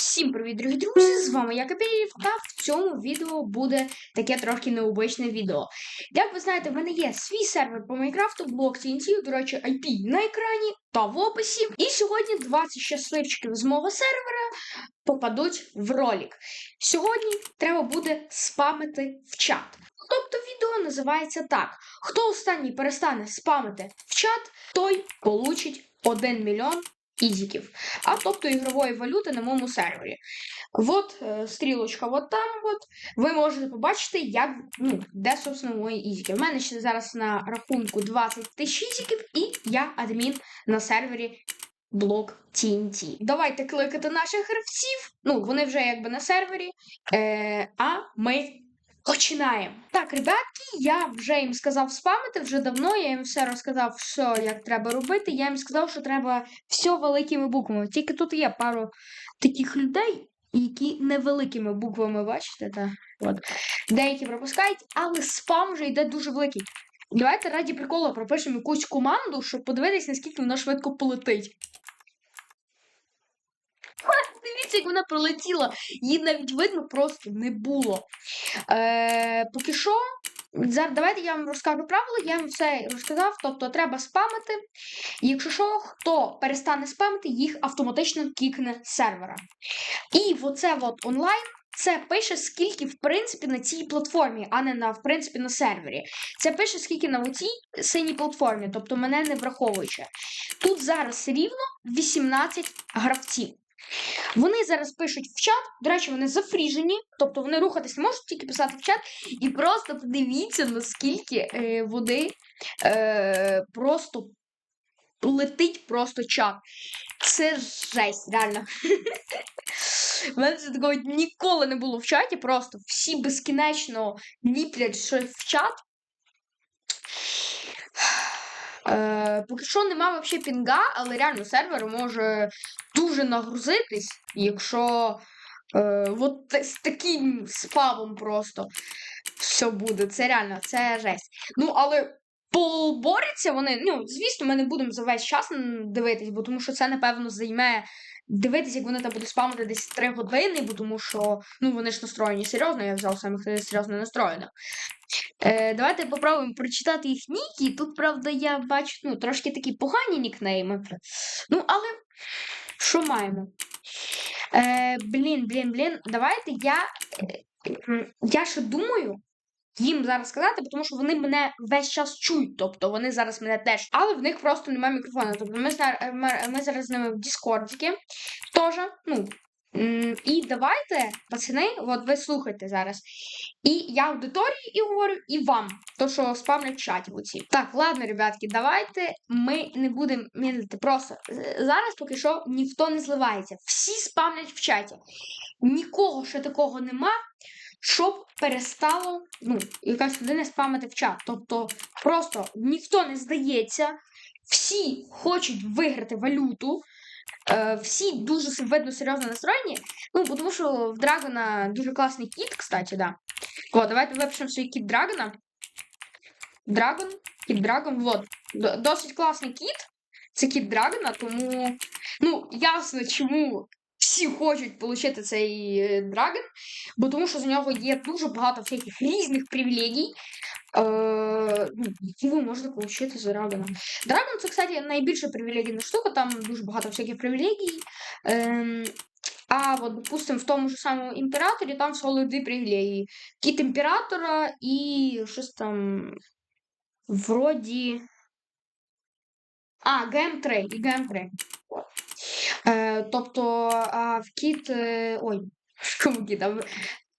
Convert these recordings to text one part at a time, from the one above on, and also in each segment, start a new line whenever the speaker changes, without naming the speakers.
Всім привіт, дорогі друзі! З вами я Капелів, та в цьому відео буде таке трохи необичне відео. Як ви знаєте, в мене є свій сервер по Майнкрафту, блок TNT, до речі, IP на екрані та в описі. І сьогодні 20 щасливчиків з мого сервера попадуть в ролик. Сьогодні треба буде спамити в чат. Тобто відео називається так: хто останній перестане спамити в чат, той получить 1 мільйон ізіків, а тобто ігрової валюти на моєму сервері. От е, стрілочка, от там, от, ви можете побачити, як, ну, де, собственно, мої ізіки. У мене ще зараз на рахунку 20 тисяч ізіків, і я адмін на сервері блок TNT. Давайте кликати наших гравців. Ну, вони вже якби на сервері. Е, а ми починаємо. Так, ребятки, я вже їм сказав спамити вже давно. Я їм все розказав, все, як треба робити. Я їм сказав, що треба все великими буквами. Тільки тут є пару таких людей, які невеликими буквами, бачите, та, от. деякі пропускають, але спам вже йде дуже великий. Давайте раді приколу пропишемо якусь команду, щоб подивитись, наскільки вона швидко полетить. Дивіться, як вона пролетіла. Її навіть видно просто не було. Е, поки що, зараз давайте я вам розкажу правила, я вам все розказав. Тобто треба спамити. Якщо що, хто перестане спамити, їх автоматично кікне з сервера. І оце от онлайн. Це пише, скільки, в принципі, на цій платформі, а не на, в принципі, на сервері. Це пише, скільки на оцій синій платформі, тобто мене не враховуючи. Тут зараз рівно 18 гравців. Вони зараз пишуть в чат, до речі, вони зафріжені, тобто вони рухатись не можуть, тільки писати в чат. І просто подивіться, наскільки е, води е, просто летить просто чат. Це жесть, реально. У мене це такого ніколи не було в чаті, просто всі безкінечно ліплять щось в чат. Е, поки що нема взагалі пінга, але реально сервер може дуже нагрузитись, якщо е, от з таким спамом просто все буде. Це реально, це жесть. Ну, але поборються вони. Ну, звісно, ми не будемо за весь час дивитись, бо тому що це, напевно, займе. Дивитись, як вони там будуть спамити десь 3 години, бо тому що ну, вони ж настроєні серйозно, я взяв самих серйозно настроєних. Е, давайте попробуємо прочитати їх ніки. Тут, правда, я бачу ну, трошки такі погані нікнейми. Ну, але що маємо? Е, блін, блін, блін, давайте я. е, Я ще думаю їм зараз сказати, тому що вони мене весь час чують. Тобто вони зараз мене теж. Але в них просто немає мікрофону. Тобто ми, е, ми, зараз з ними в Діскордіки теж. Ну, і давайте, пацани, от ви слухайте зараз. І я аудиторії і говорю, і вам, то що спамлять в чаті оці. Так, ладно, ребятки, давайте ми не будемо мілити. Просто зараз поки що ніхто не зливається. Всі спамлять в чаті. Нікого ще такого нема, щоб перестало ну, якась людина спамити в чат. Тобто просто ніхто не здається, всі хочуть виграти валюту. Е, всі дуже видно серйозно настроєні. Ну, тому що в Драгона дуже класний кіт, кстати, да. О, давайте випишемо свій кіт Драгона. Драгон, кіт Драгон, вот. Досить класний кіт. Це кіт Драгона, тому. Ну, ясно, чому всі хочуть отримати цей е, Драгон, бо тому що з нього є дуже багато всяких різних привілегій. Е, ну, які ви можете отримати з Драгоном. Драгон це, кстати, найбільша привілегійна штука, там дуже багато всяких привілегій. Ем, а от, допустим, в тому ж самому імператорі там всього дві привілегії. Кіт імператора і щось там. Вроді. А, ГМ3 і ГМ3. Е, тобто, а в кіт. е, Ой, кому кіт?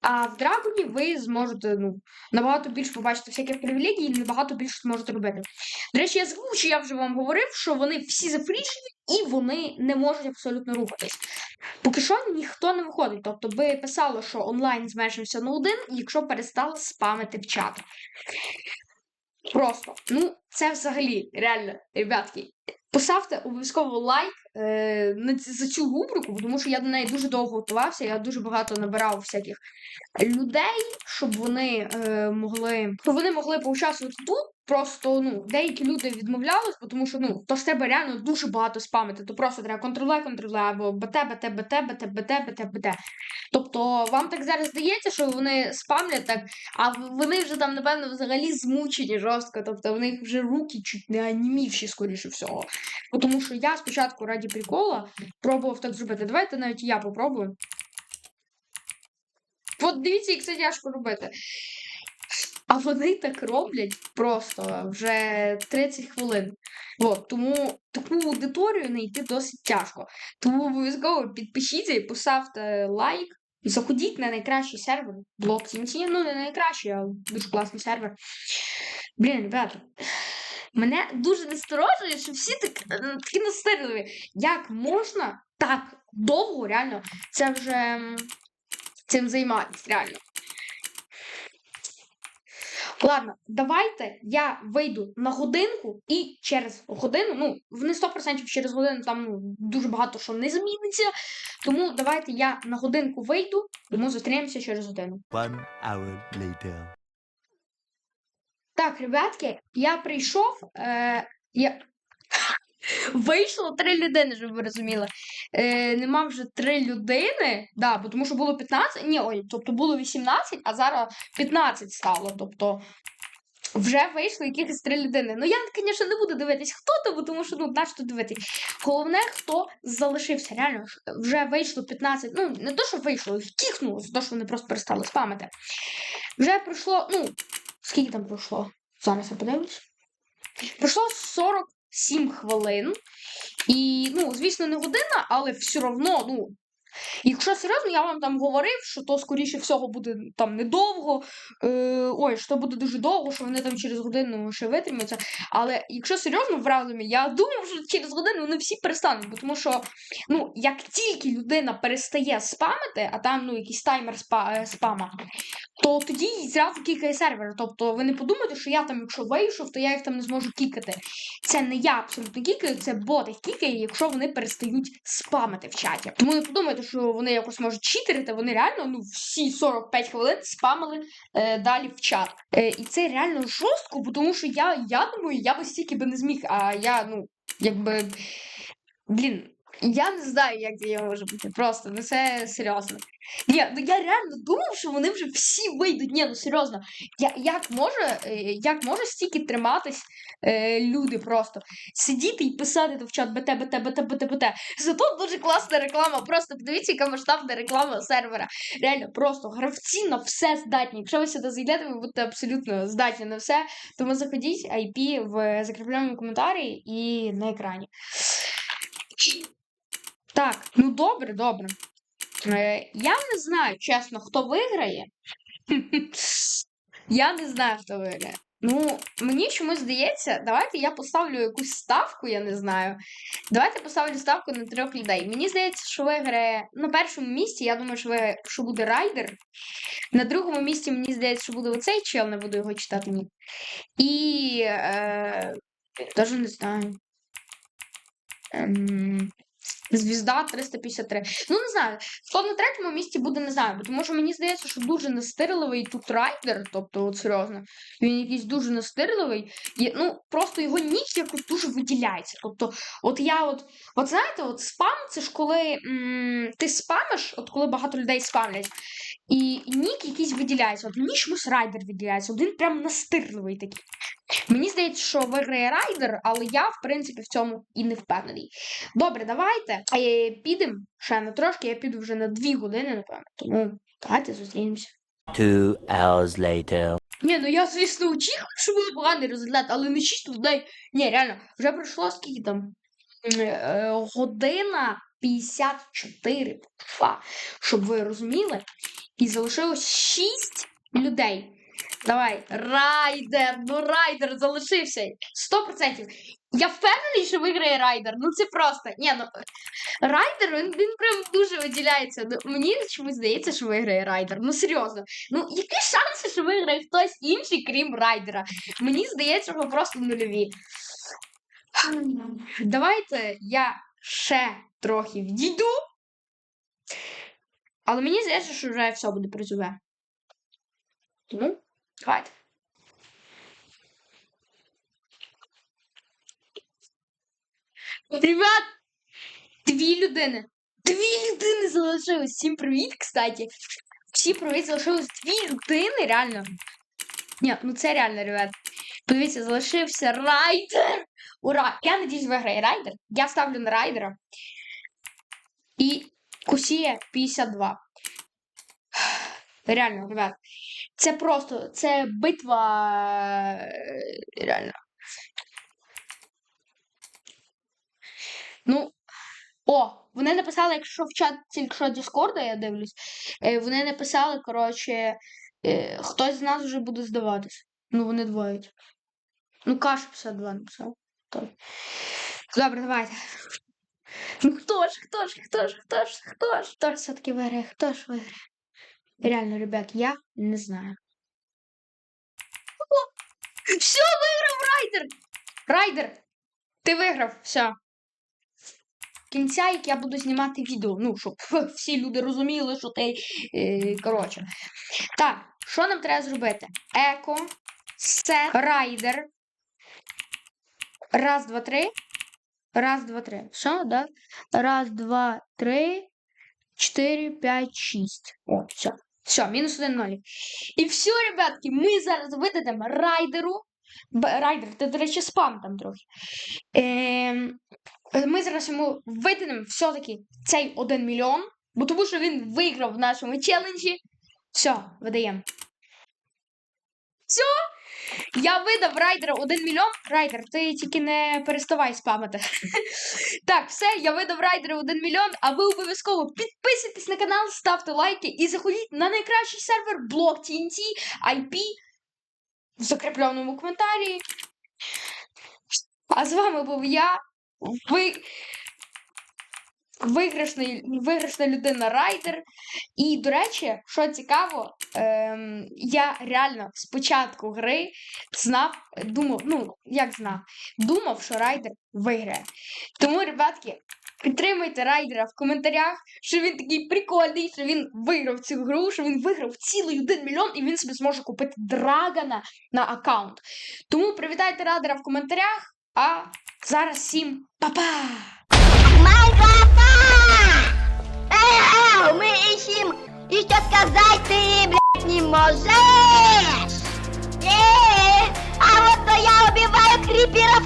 А в, драгоні ви зможете ну, набагато більше побачити всяких привілегій і набагато більше зможете робити. До речі, я забув, що я вже вам говорив, що вони всі зафрішені і вони не можуть абсолютно рухатись. Поки що ніхто не виходить. Тобто би писало, що онлайн зменшився на один, якщо перестали спамити в чат. Просто. Ну, це взагалі, реально, ребятки. Поставте обов'язково лайк е, за цю рубрику, тому що я до неї дуже довго готувався. Я дуже багато набирав всяких людей, щоб вони е, могли щоб вони могли поучаствувати тут. Просто ну, деякі люди відмовлялись, тому що ну, то ж тебе реально дуже багато спамити. То просто треба контроле, контроле, або БТ, БТ, БТ, БТ, БТ, БТ, БТ. Тобто вам так зараз здається, що вони спамлять так, а вони вже там, напевно, взагалі змучені жорстко. Тобто в них вже руки чуть не анімівші, скоріше всього. Тому що я спочатку раді прикола пробував так зробити. Давайте навіть я попробую. От дивіться, як це тяжко робити. А вони так роблять просто вже 30 хвилин. От, тому таку аудиторію знайти досить тяжко. Тому обов'язково підпишіться і поставте лайк. Заходіть на найкращий сервер Block TNT. Ну, не найкращий, а дуже класний сервер. Блін, ребята. Мене дуже насторожує, що всі так, е, такі настирливі. Як можна так довго, реально, це вже цим займатися, реально. Ладно, давайте я вийду на годинку і через годину, ну, не 100% через годину там ну, дуже багато що не зміниться. Тому давайте я на годинку вийду, тому зустрінемося через годину.
One hour later.
Так, ребятки, я прийшов. Е, я... Вийшло три людини, щоб ви розуміли. Е, нема вже три людини. Да, бо тому що було 15. Ні, ой, тобто було 18, а зараз 15 стало. Тобто вже вийшло якихось три людини. Ну, я, звісно, не буду дивитись, хто то, бо тому що ну, нащо дивитись. Головне, хто залишився. Реально, вже вийшло 15. Ну, не то, що вийшло, їх кікнуло, за те, що вони просто перестали спамити. Вже пройшло, ну, скільки там пройшло? Зараз я подивлюсь. Пройшло 47 хвилин. І, ну, звісно, не година, але все одно, ну. Якщо серйозно, я вам там говорив, що то, скоріше всього, буде там недовго. Е, ой, що буде дуже довго, що вони там через годину ще витримаються. Але якщо серйозно в разумі, я думав, що через годину вони всі перестануть. Бо тому що, ну, як тільки людина перестає спамити, а там ну, якийсь таймер спа, е, спама, то тоді зразу кікає сервер. Тобто ви не подумайте, що я там, якщо вийшов, то я їх там не зможу кікати. Це не я абсолютно кікаю, це бот їх кікає, якщо вони перестають спамити в чаті. Тому не подумайте, що вони якось можуть читерити, вони реально ну, всі 45 хвилин спамили е, далі в чат. Е, і це реально жорстко, тому що я, я думаю, я би стільки би не зміг, а я, ну, якби. Блін. Я не знаю, як це може бути. Просто, ну це серйозно. Ні, ну я реально думав, що вони вже всі вийдуть. Ні, ну серйозно. Я, як може е, як може стільки триматись е, люди просто сидіти і писати в чат БТ, БТ, БТ, БТ, БТ. Зато дуже класна реклама. Просто подивіться, яка масштабна реклама сервера. Реально, просто гравці на все здатні. Якщо ви сюди зайдете, ви будете абсолютно здатні на все. Тому заходіть IP в закріпленому коментарі і на екрані. Так, ну добре, добре. Е, я не знаю, чесно, хто виграє. Я не знаю, хто виграє. Ну, мені чомусь здається, давайте я поставлю якусь ставку, я не знаю. Давайте поставлю ставку на трьох людей. Мені здається, що виграє на першому місці, я думаю, що, ви, що буде райдер. На другому місці, мені здається, що буде оцей чел, не буду його читати ні. І. Е, Даже не знаю. Ем, Звізда 353. Ну, не знаю. Хто на третьому місці буде, не знаю. Тому що мені здається, що дуже настирливий тут райдер. Тобто, от серйозно, він якийсь дуже настирливий. І, ну, просто його нік якось дуже виділяється. Тобто, от я от, от знаєте, от спам це ж коли м, ти спамиш, от коли багато людей спамлять, і нік якийсь виділяється. От мені чомусь райдер виділяється. Один прям настирливий такий. Мені здається, що виграє райдер, але я, в принципі, в цьому і не впевнений. Добре, давайте. Е, підемо ще на трошки, я піду вже на дві години, напевно. Тому давайте зустрінемося.
Two hours later.
Ні, ну я, звісно, очікую, що буде поганий результат, але не 6 людей. Ні, реально, вже пройшло скільки там? Е, Година 54 пішла, щоб ви розуміли. І залишилось 6 людей. Давай, райдер, ну райдер залишився. 100%. Я впевнений, що виграє райдер. Ну це просто. Ні, ну райдер, він, він прям дуже виділяється. Ну, мені чомусь здається, що виграє райдер. Ну серйозно. Ну, які шанси, що виграє хтось інший, крім райдера? Мені здається, що просто нульові. Давайте я ще трохи відійду. Але мені здається, що вже все буде призове. Тому давайте. Ребят! Дві людини! Дві людини залишилось! Всім привіт, кстати! Всі привіт залишилось дві людини, реально. Ні, ну це реально, ребят. Подивіться, залишився райдер! Ура! Я надіюсь, виграє райдер. Я ставлю на райдера. І Кусія 52. Реально, ребят. Це просто, це битва. е, Реально. Ну, о, вони написали, якщо в чат тільки що Діскорда, я дивлюсь, е, вони написали, коротше, е, хтось з нас вже буде здаватись. Ну, вони двоє. Ну, Каш 52 написав. Добре, давайте. Ну хто ж, хто ж, хто ж, хто ж, хто ж, хто ж все-таки виграє, хто ж виграє? Реально, ребят, я не знаю. О, все, виграв Райдер! Райдер, ти виграв, все. Кінця, як я буду знімати відео, ну, щоб всі люди розуміли, що ти. Е, коротше. Так, що нам треба зробити? Еко, сет, райдер. Раз, два, три. Раз, два, три. Все, да? Раз, два, три, чотири, п'ять, шість. О, все. Все, мінус один ноль. І все, ребятки, ми зараз видадемо райдеру. Райдер, ти, до речі, спам там трохи. Ем, ми зараз йому видадемо все-таки цей один мільйон, бо тому що він виграв в нашому челенджі. Все, видаємо. Все! Я видав райдера 1 мільйон. Райдер, ти тільки не переставай спамити. так, все, я видав райдера 1 мільйон, а ви обов'язково підписуйтесь на канал, ставте лайки і заходіть на найкращий сервер блок TNT IP в закріпленому коментарі. А з вами був я, ви... виграшний, виграшна людина Райдер. І, до речі, що цікаво, ем, я реально з початку гри знав, думав, ну, як знав, думав, що Райдер виграє. Тому, ребятки, підтримуйте Райдера в коментарях, що він такий прикольний, що він виграв цю гру, що він виграв цілий 1 мільйон і він собі зможе купити Драгона на аккаунт. Тому привітайте Райдера в коментарях, а зараз всім па-па!
Майкопа! Эй, мы ищем и что сказать ты, блядь, не можешь! Эй, а вот то я убиваю криперов